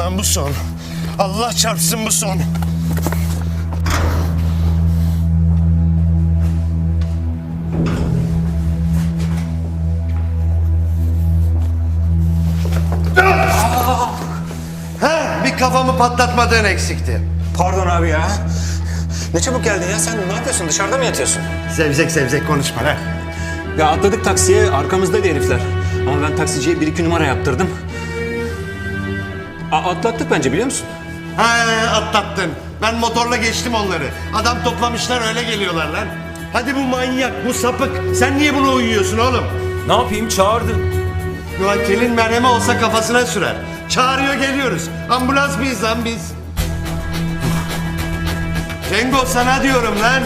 Ulan bu son. Allah çarpsın bu son. Ha, bir kafamı patlatmadığın eksikti. Pardon abi ya. Ne çabuk geldin ya sen ne yapıyorsun dışarıda mı yatıyorsun? Zevzek zevzek konuşma lan. Ya atladık taksiye arkamızdaydı herifler. Ama ben taksiciye bir iki numara yaptırdım. A- atlattık bence biliyor musun? Ha atlattın. Ben motorla geçtim onları. Adam toplamışlar öyle geliyorlar lan. Hadi bu manyak, bu sapık. Sen niye buna uyuyorsun oğlum? Ne yapayım çağırdın. Ulan kelin merhemi olsa kafasına sürer. Çağırıyor geliyoruz. Ambulans mıyız lan biz? Cengo sana diyorum lan.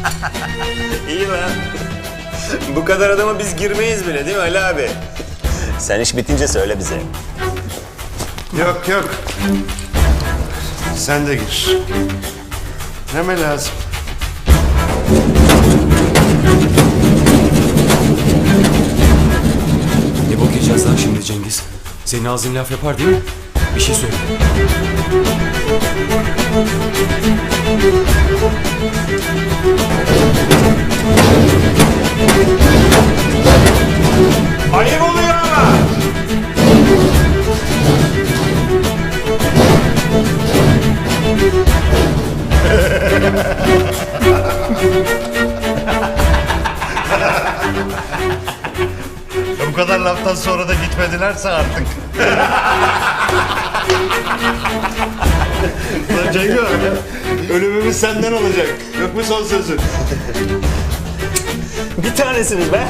İyi lan. Bu kadar adama biz girmeyiz bile değil mi Ali abi? Sen iş bitince söyle bize. Yok yok. Sen de gir. Neme lazım? Ne yiyeceğiz lan şimdi Cengiz? Senin ağzın laf yapar değil mi? Bir şey söyle. Ayıp oluyor ama. Bu kadar laftan sonra da gitmedilerse artık. Ölümümüz senden olacak. Yok mu son sözün? Bir tanesiniz be.